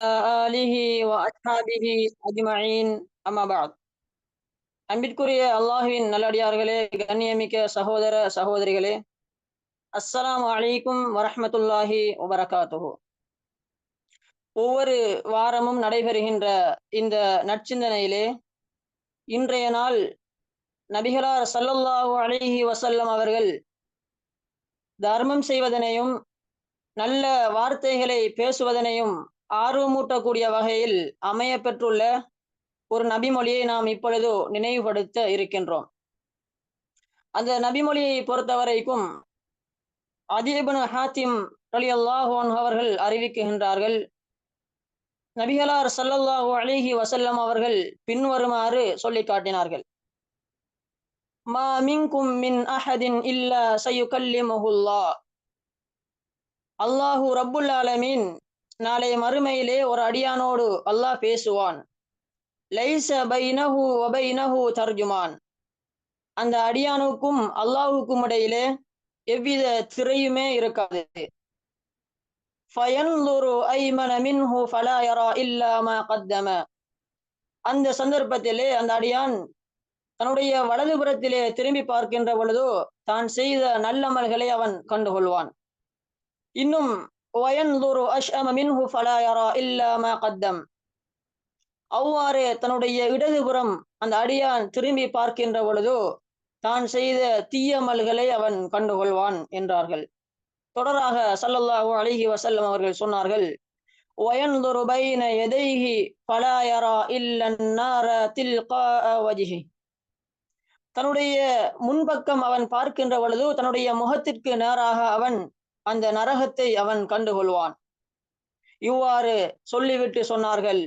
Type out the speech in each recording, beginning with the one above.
ஆலிஹி அஸ்ஹாபிஹி அஜ்மயின் அம்மாபாத் அன்பிற்குரிய அல்லாஹுவின் நல்லடியார்களே கண்ணியமிக்க சகோதர சகோதரிகளே அஸ்ஸலாம் அலைக்கும் வரஹமத்துல்லாஹி வபரகாத்துஹு ஒவ்வொரு வாரமும் நடைபெறுகின்ற இந்த நற்சிந்தனையிலே இன்றைய நாள் நபிகளார் சல்லல்லாஹு அலிஹி வசல்லம் அவர்கள் தர்மம் செய்வதனையும் நல்ல வார்த்தைகளை பேசுவதனையும் ஆர்வமூட்டக்கூடிய வகையில் அமைய பெற்றுள்ள ஒரு நபிமொழியை நாம் இப்பொழுது நினைவுபடுத்த இருக்கின்றோம். அந்த நபிமொழியை பொறுத்தவரைக்கும் அதீபன் ஹாத்திம் அலி அல்லாஹோன் அவர்கள் அறிவிக்கின்றார்கள் நபிகளார் சல்லல்லாஹு அலிஹி வசல்லம் அவர்கள் பின்வருமாறு சொல்லி காட்டினார்கள். மா மின்கும் மின் அஹதின் இல்ல சயுகல்லிமுஹுல்லா. அல்லாஹு ரப்புல் ஆலமீன் நாளை மறுமையிலே ஒரு அடியானோடு அல்லாஹ் பேசுவான். லைச பைனஹு வபைனஹு தர்ஜுமான். அந்த அடியானுக்கும் அல்லாஹுக்கும் இடையிலே எவ்வித திரையுமே இருக்காது. ஐமன அந்த சந்தர்ப்பத்திலே அந்த அடியான் தன்னுடைய வலதுபுறத்திலே திரும்பி பார்க்கின்ற பொழுதோ தான் செய்த நல்லமல்களை அவன் கண்டுகொள்வான். இன்னும் ஒயன்துரு அஷ் அம மின்ஹு ஃபலாயரா இல்லாம கத்தம் அவ்வாறே தன்னுடைய இடதுபுறம் அந்த அடியான் திரும்பி பார்க்கின்ற பொழுதோ தான் செய்த தீயமல்களை அவன் கண்டுகொள்வான் என்றார்கள். தொடராக சல்லல்லாஹு அலிஹி வசல்லம் அவர்கள் சொன்னார்கள் ஒயன்துரு பைன எதைஹி பலாயரா இல்லன்னார தில்கா வஜிஹி. தன்னுடைய முன்பக்கம் அவன் பார்க்கின்ற பொழுது தன்னுடைய முகத்திற்கு நேராக அவன் அந்த நரகத்தை அவன் கண்டுகொள்வான். இவ்வாறு சொல்லிவிட்டு சொன்னார்கள்.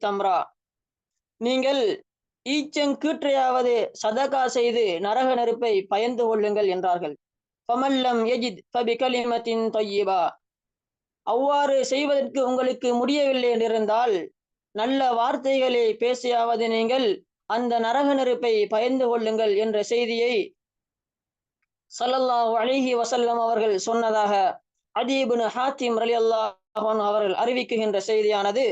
தம்ரா. நீங்கள் ஈச்சங்கீற்றையாவது சதகா செய்து நரக நெருப்பை பயந்து கொள்ளுங்கள் என்றார்கள். பமல்லம் எஜித் பபி கலிமத்தின் தொய்யிபா அவ்வாறு செய்வதற்கு உங்களுக்கு முடியவில்லை என்றிருந்தால் நல்ல வார்த்தைகளை பேசியாவது நீங்கள் அந்த நரக நெருப்பை பயந்து கொள்ளுங்கள் என்ற செய்தியை சல்லல்லாஹு அலிஹி வசல்லம் அவர்கள் சொன்னதாக அதீபுன் ஹாத்திம் அலி அல்லாஹன் அவர்கள் அறிவிக்குகின்ற செய்தியானது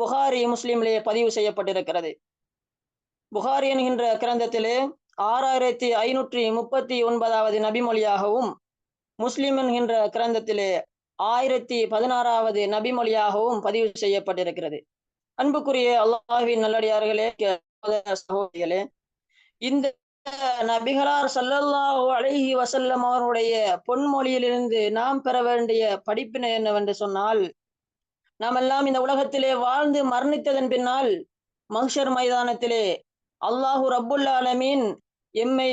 புகாரி முஸ்லிமிலே பதிவு செய்யப்பட்டிருக்கிறது. புகாரி என்கின்ற கிரந்தத்திலே ஆறாயிரத்தி ஐநூற்றி முப்பத்தி ஒன்பதாவது நபிமொழியாகவும் முஸ்லிம் என்கின்ற கிரந்தத்திலே ஆயிரத்தி பதினாறாவது நபிமொழியாகவும் பதிவு செய்யப்பட்டிருக்கிறது. அன்புக்குரிய அல்லாஹின் நல்லடியார்களே சகோதரிகளே இந்த நபிகளார் சல்லல்லாஹு அலைஹி வசல்லம் அவருடைய பொன்மொழியிலிருந்து நாம் பெற வேண்டிய படிப்பினை என்னவென்று சொன்னால் நாம் எல்லாம் இந்த உலகத்திலே வாழ்ந்து மரணித்ததன் பின்னால் மங்ஷர் மைதானத்திலே அல்லாஹு ரப்புல் ஆலமீன் எம்மை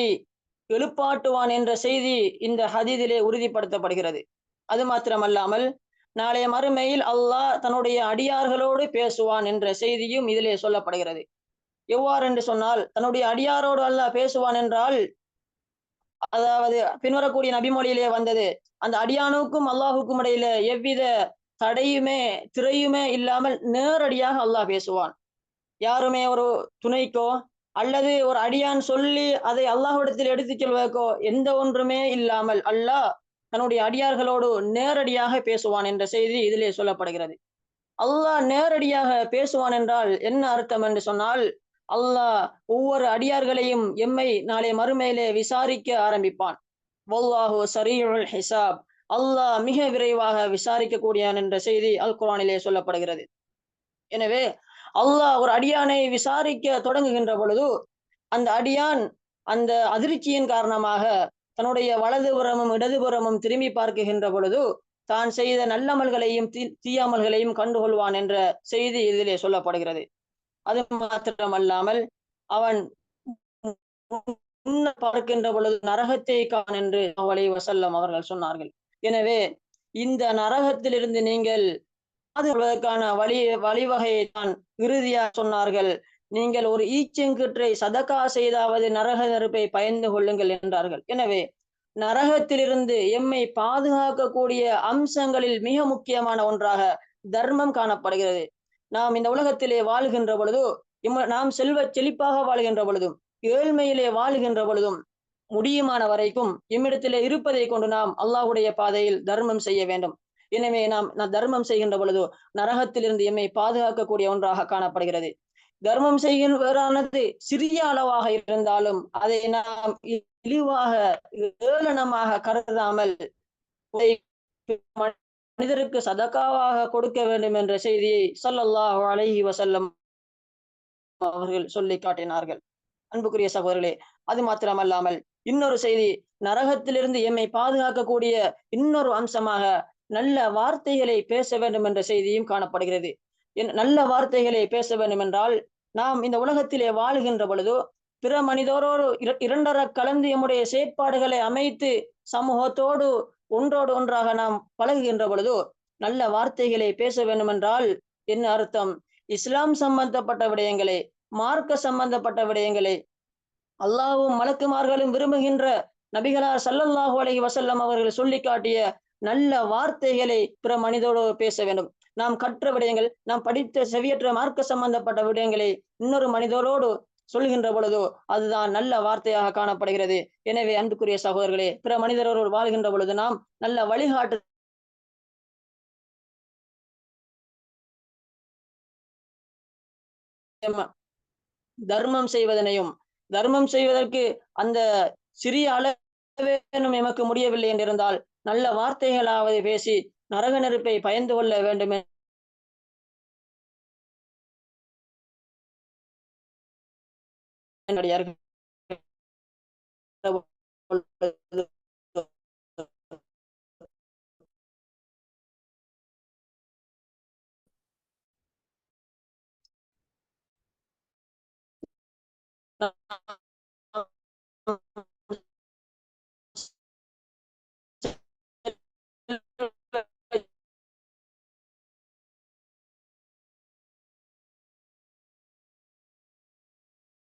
எழுப்பாட்டுவான் என்ற செய்தி இந்த ஹதீதிலே உறுதிப்படுத்தப்படுகிறது. அது மாத்திரமல்லாமல் நாளைய மறுமையில் அல்லாஹ் தன்னுடைய அடியார்களோடு பேசுவான் என்ற செய்தியும் இதிலே சொல்லப்படுகிறது. எவ்வாறு என்று சொன்னால் தன்னுடைய அடியாரோடு அல்லாஹ் பேசுவான் என்றால் அதாவது பின்வரக்கூடிய நபிமொழியிலே வந்தது. அந்த அடியானுக்கும் அல்லாஹுக்கும் இடையில எவ்வித தடையுமே திரையுமே இல்லாமல் நேரடியாக அல்லாஹ் பேசுவான். யாருமே ஒரு துணைக்கோ அல்லது ஒரு அடியான் சொல்லி அதை அல்லாஹ்விடத்தில் எடுத்துச் செல்வதற்கோ எந்த ஒன்றுமே இல்லாமல் அல்லாஹ் தன்னுடைய அடியார்களோடு நேரடியாக பேசுவான் என்ற செய்தி இதிலே சொல்லப்படுகிறது. அல்லாஹ் நேரடியாக பேசுவான் என்றால் என்ன அர்த்தம் என்று சொன்னால் அல்லாஹ் ஒவ்வொரு அடியார்களையும் எம்மை நாளை மறுமையிலே விசாரிக்க ஆரம்பிப்பான். வல்லாஹு சரீருல் ஹிசாப். அல்லாஹ் மிக விரைவாக விசாரிக்கக்கூடியான் என்ற செய்தி அல் குரானிலே சொல்லப்படுகிறது. எனவே அல்லாஹ் ஒரு அடியானை விசாரிக்க தொடங்குகின்ற பொழுது அந்த அடியான் அந்த அதிர்ச்சியின் காரணமாக தன்னுடைய வலதுபுறமும் இடதுபுறமும் திரும்பி பார்க்குகின்ற பொழுது தான் செய்த நல்லமல்களையும் தீயாமல்களையும் கண்டுகொள்வான் என்ற செய்தி இதிலே சொல்லப்படுகிறது. அது மாத்திரமல்லாமல் அவன் பார்க்கின்ற பொழுது நரகத்தை கான் என்று அவளை வசல்லம் அவர்கள் சொன்னார்கள். எனவே இந்த நரகத்திலிருந்து நீங்கள் பாதுகாவதற்கான வழி வழிவகையை தான் இறுதியாக சொன்னார்கள். நீங்கள் ஒரு ஈச்செங்குற்றை சதக்கா செய்தாவது நரக நெருப்பை பயந்து கொள்ளுங்கள் என்றார்கள். எனவே நரகத்திலிருந்து எம்மை பாதுகாக்கக்கூடிய அம்சங்களில் மிக முக்கியமான ஒன்றாக தர்மம் காணப்படுகிறது. நாம் இந்த உலகத்திலே வாழ்கின்ற பொழுது நாம் செல்வ செழிப்பாக வாழ்கின்ற பொழுதும் ஏழ்மையிலே வாழ்கின்ற பொழுதும் முடியுமான வரைக்கும் இம்மிடத்திலே இருப்பதை கொண்டு நாம் அல்லாஹுடைய பாதையில் தர்மம் செய்ய வேண்டும். எனவே நாம் நாம் தர்மம் செய்கின்ற பொழுதோ நரகத்திலிருந்து எம்மை பாதுகாக்கக்கூடிய ஒன்றாக காணப்படுகிறது. தர்மம் செய்கின்றவரானது சிறிய அளவாக இருந்தாலும் அதை நாம் இழிவாக ஏளனமாக கருதாமல் மனிதருக்கு சதக்காவாக கொடுக்க வேண்டும் என்ற செய்தியை சல்லல்லாஹு அலஹி வசல்லம் அவர்கள் சொல்லி காட்டினார்கள். அன்புக்குரிய சகோதரர்களே அது மாத்திரமல்லாமல் இன்னொரு செய்தி நரகத்திலிருந்து எம்மை பாதுகாக்கக்கூடிய இன்னொரு அம்சமாக நல்ல வார்த்தைகளை பேச வேண்டும் என்ற செய்தியும் காணப்படுகிறது. நல்ல வார்த்தைகளை பேச வேண்டும் என்றால் நாம் இந்த உலகத்திலே வாழ்கின்ற பொழுதோ பிற மனிதரோடு இரண்டர கலந்து எம்முடைய செயற்பாடுகளை அமைத்து சமூகத்தோடு ஒன்றோடு ஒன்றாக நாம் பழகுகின்ற பொழுதோ நல்ல வார்த்தைகளை பேச வேண்டுமென்றால் என்ன அர்த்தம்? இஸ்லாம் சம்பந்தப்பட்ட விடயங்களை மார்க்க சம்பந்தப்பட்ட விடயங்களை அல்லாவும் மலக்குமார்களும் விரும்புகின்ற நபிகளார் சல்லல்லாஹு அலஹி வசல்லம் அவர்கள் சொல்லி காட்டிய நல்ல வார்த்தைகளை பிற மனிதோடு பேச வேண்டும். நாம் கற்ற விடயங்கள் நாம் படித்த செவியற்ற மார்க்க சம்பந்தப்பட்ட விடயங்களை இன்னொரு மனிதரோடு சொல்கின்ற பொழுதோ அதுதான் நல்ல வார்த்தையாக காணப்படுகிறது. எனவே அன்புக்குரிய சகோதரர்களே பிற மனிதரோடு வாழ்கின்ற பொழுது நாம் நல்ல வழிகாட்டு தர்மம் செய்வதனையும் தர்மம் செய்வதற்கு அந்த சிறிய அளவேனும் எமக்கு முடியவில்லை என்றிருந்தால் நல்ல வார்த்தைகளாவது பேசி நரக நெருப்பை பயந்து கொள்ள வேண்டும் என்னுடைய